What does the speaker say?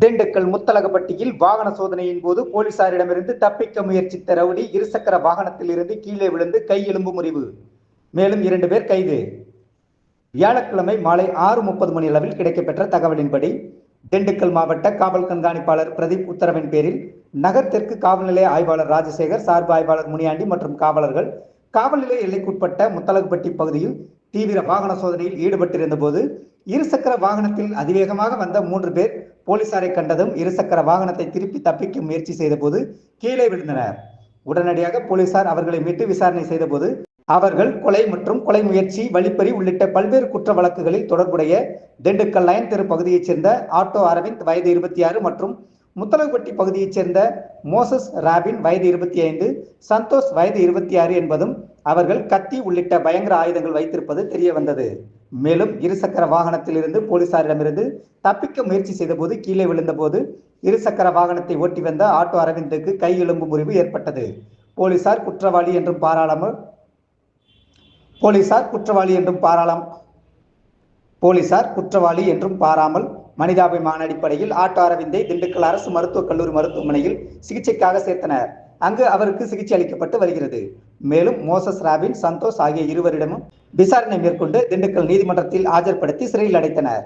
திண்டுக்கல் முத்தலகப்பட்டியில் வாகன சோதனையின் போது போலீசாரிடமிருந்து தப்பிக்க முயற்சித்த ரவுடி இருசக்கர வாகனத்தில் இருந்து கீழே விழுந்து கை எலும்பு முறிவு. மேலும் இரண்டு பேர் கைது. வியாழக்கிழமை மாலை ஆறு முப்பது மணி அளவில் கிடைக்கப்பெற்ற தகவலின்படி திண்டுக்கல் மாவட்ட காவல் கண்காணிப்பாளர் பிரதீப் உத்தரவின் பேரில் நகர் தெற்கு காவல் நிலைய ஆய்வாளர் ராஜசேகர் சார்பு ஆய்வாளர் முனியாண்டி மற்றும் காவலர்கள் காவல் நிலைய எல்லைக்குட்பட்ட முத்தலகுப்பட்டி பகுதியில் தீவிர வாகன சோதனையில் ஈடுபட்டிருந்த போது இருசக்கர வாகனத்தில் அதிவேகமாக வந்த மூன்று பேர் போலீசாரை கண்டதும் இருசக்கர வாகனத்தை திருப்பி தப்பிக்க முயற்சி செய்தபோது கீழே விழுந்தனர். உடனடியாக போலீசார் அவர்களை மீட்டு விசாரணை செய்தபோது அவர்கள் கொலை மற்றும் கொலை முயற்சி வழிப்பறி உள்ளிட்ட பல்வேறு குற்ற வழக்குகளில் தொடர்புடைய திண்டுக்கல் லயன் தெரு பகுதியைச் சேர்ந்த ஆட்டோ அரவிந்த் வயது இருபத்தி ஆறு மற்றும் முத்தலகுப்பட்டி பகுதியைச் சேர்ந்த மோசஸ் ராபின் வயது இருபத்தி ஐந்து சந்தோஷ் வயது இருபத்தி ஆறு என்பதும் அவர்கள் கத்தி உள்ளிட்ட பயங்கர ஆயுதங்கள் வைத்திருப்பது தெரிய வந்தது. மேலும் இருசக்கர வாகனத்தில் இருந்து போலீசாரிடமிருந்து தப்பிக்க முயற்சி செய்தபோது கீழே விழுந்தபோது இருசக்கர வாகனத்தை ஓட்டி வந்த ஆட்டோ அரவிந்துக்கு கை எலும்பு முறிவு ஏற்பட்டது. போலீசார் குற்றவாளி என்றும் பாராளாமல் போலீசார் குற்றவாளி என்றும் பாராளாம் போலீசார் குற்றவாளி என்றும் பாராமல் மனிதாபிமான அடிப்படையில் ஆட்டோ அரவிந்தை திண்டுக்கல் அரசு மருத்துவக் கல்லூரி மருத்துவமனையில் சிகிச்சைக்காக சேர்த்தனர். அங்கு அவருக்கு சிகிச்சை அளிக்கப்பட்டு வருகிறது. மேலும் மோசஸ் ராபின் சந்தோஷ் ஆகிய இருவரிடமும் விசாரணை மேற்கொண்டு திண்டுக்கல் நீதிமன்றத்தில் ஆஜர்படுத்தி சிறையில் அடைத்தனர்.